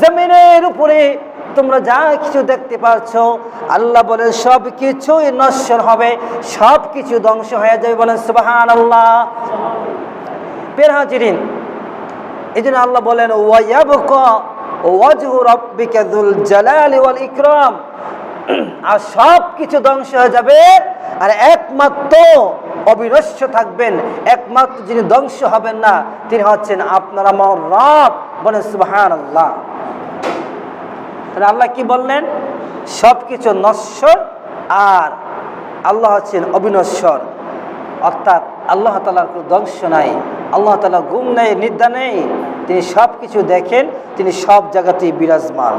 জমিনের উপরে তোমরা যা কিছু দেখতে পাচ্ছ, আল্লাহ বলেন সব কিছুই নশ্বর হবে সব কিছু ধ্বংস হয়ে যাবে বলেন সুবাহান আল্লাহ পের হাজিরিন এই জন্য আল্লাহ বলেন আর সব কিছু ধ্বংস হয়ে যাবে, আর একমাত্র অবিনশ্য থাকবেন, একমাত্র যিনি ধ্বংস হবেন না, তিনি হচ্ছেন আপনারা মর রব বলেন সুবাহান আল্লাহ তাহলে আল্লাহ কি বললেন? সব কিছু নশ্বর আর আল্লাহ হচ্ছেন অবিনশ্বর। অর্থাৎ আল্লাহ তালার কোনো ধ্বংস নাই, আল্লাহ তালা গুম নেই, নিদ্রা নেই। তিনি সব কিছু দেখেন, তিনি সব জায়গাতেই বিরাজমান।